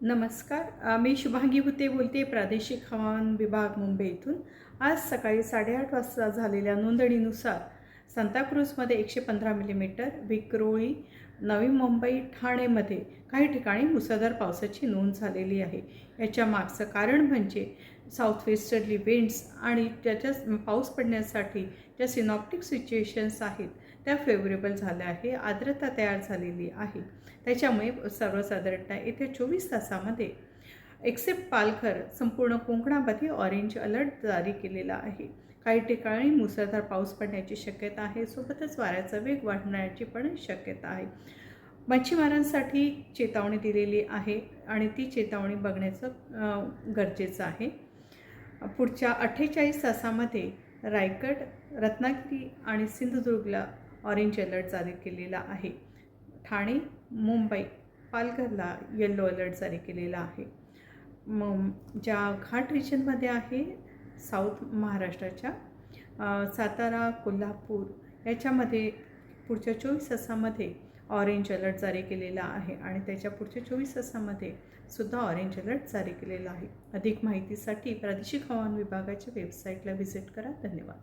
नमस्कार. मी शुभांगी हुते बोलते प्रादेशिक हवामान विभाग मुंबई इथून आज सकाळी साडेआठ वाजता झालेल्या नोंदणीनुसार सांताक्रूजमध्ये एकशे पंधरा मिलीमीटर विक्रोळी नवी मुंबई ठाणेमध्ये काही ठिकाणी मुसळधार पावसाची नोंद झालेली आहे. याच्या मागचं कारण म्हणजे साऊथ वेस्टर्ली विंड्स आणि ज्याच्या पाऊस पडण्यासाठी ज्या सिनॉप्टिक सिच्युएशन्स आहेत त्या फेवरेबल झाल्या आहे आर्द्रता तयार झालेली आहे. त्याच्यामुळे सर्वसाधारणतः येत्या चोवीस तासामध्ये एक्सेप्ट पालघर संपूर्ण कोकणामध्ये ऑरेंज अलर्ट जारी केलेला आहे. काही ठिकाणी मुसळधार पाऊस पडण्याची शक्यता आहे. सोबतच वाऱ्याचा वेग वाढण्याची पण शक्यता आहे. मच्छीमारांसाठी चेतावणी दिलेली आहे आणि ती चेतावणी बघण्याचं गरजेचं आहे. पुढच्या अठ्ठेचाळीस तासामध्ये रायगड रत्नागिरी आणि सिंधुदुर्गला ऑरेंज अलर्ट जारी केलेला आहे. ठाणे मुंबई पालघरला येल्लो अलर्ट जारी केलेला आहे. मग ज्या घाट रिजनमध्ये आहे साऊथ महाराष्ट्राच्या सातारा कोल्हापूर याच्यामध्ये पुढच्या चोवीस तासामध्ये ऑरेंज अलर्ट जारी केलेला आहे आणि त्याच्या पुढच्या चोवीस तासामध्ये सुद्धा ऑरेंज अलर्ट जारी केलेला आहे. अधिक माहितीसाठी प्रादेशिक हवामान विभागाच्या वेबसाईटला व्हिजिट करा. धन्यवाद.